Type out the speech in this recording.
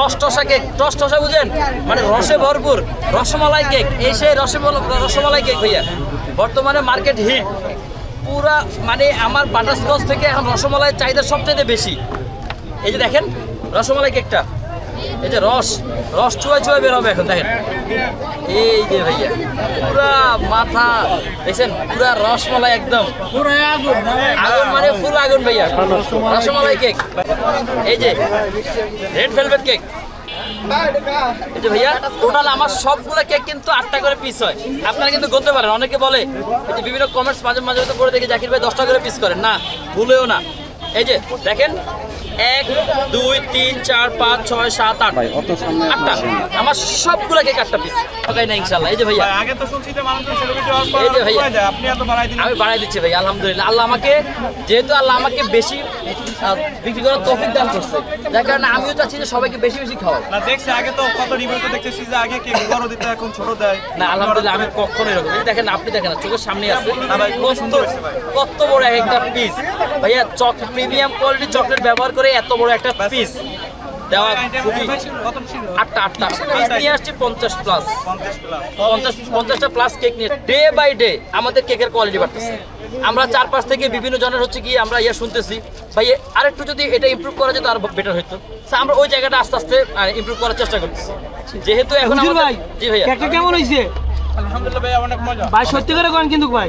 Toss টসা cake টস টসা বুঝেন মানে রসে ভরপুর রসমালাই কেক এই সেই রসে রসমালাই কেক ভাইয়া বর্তমানে মার্কেট হিট। পুরা মানে আমার বাটারস্কচ থেকে এখন রসমালাইয়ের চাহিদা সবচেয়ে বেশি। এই যে দেখেন রসমালাই কেকটা। এই যে রস রস চুয়ায় চুয়ায় বের হবে এখন দেখেন। এই যে ভাইয়া পুরা মাথা দেখছেন? পুরা রসমালাই একদম। আগুন। ফুল আগুন ভাইয়া। রসমালাই কেক। এই যে রেড ভেলভেট কেক টোটাল আমার কেক কিন্তু আটটা করে পিস হয়। আপনারা কিন্তু করতে পারেন। অনেকে বলে যে বিভিন্ন কমেন্টস মাঝে মাঝে করে দেখি, জাকির ভাই দশটা করে পিস করেন। না, ভুলেও না। এই যে, দেখেন এক দুই তিন চার পাঁচ ছয় সাত আট। আটটা। আমার সবগুলো কেক আটটা পিস ওকে না ইনশাল্লাহ এই যে ভাইয়া। আগে তো শুনছি যে মানুষজন এই যে ভাইয়া। আপনি এত বাড়াই দিলেন। আমি বাড়াই দিচ্ছি ভাই আলহামদুলিল্লাহ। আল্লাহ আমাকে যেহেতু আল্লাহ আমাকে বেশি বিক্রি করার তফিক দান করছে। যার কারণে আমিও চাচ্ছি যে সবাইকে বেশি বেশি খাওয়াই। না দেখছি আগে তো কত রিভিউতে দেখতেছি যে আগে কেক বড় দিতে এখন ছোট দেয়। না আলহামদুলিল্লাহ আমি কখনো এরকম এই দেখেন আপনি দেখেন না, চোখের সামনে আছে। না ভাই, কত সুন্দর হয়েছে ভাই। কত বড় এক একটা পিস ভাইয়া চক প্রিমিয়াম কোয়ালিটি চকলেট ব্যবহার করে এত বড় একটা পিস দেওয়া খুবই আটটা আটটা। পিস নিয়ে আসছি পঞ্চাশ প্লাস পঞ্চাশ পঞ্চাশটা প্লাস কেক নিয়ে ডে বাই ডে আমাদের কেকের কোয়ালিটি বাড়তেছে। আমরা চারপাশ থেকে বিভিন্ন জনের হচ্ছে কি আমরা ইয়ে শুনতেছি। ভাই আরেকটু যদি এটা ইমপ্রুভ করা যেত আরও বেটার হতো আমরা ওই জায়গাটা আস্তে আস্তে ইমপ্রুভ করার চেষ্টা করতেছি। যেহেতু এখন ভাই জি ভাইয়া। কেমন হয়েছে আলহামদুলিল্লাহ ভাই অনেক মজা। ভাই সত্যি করে করেন কিন্তু ভাই।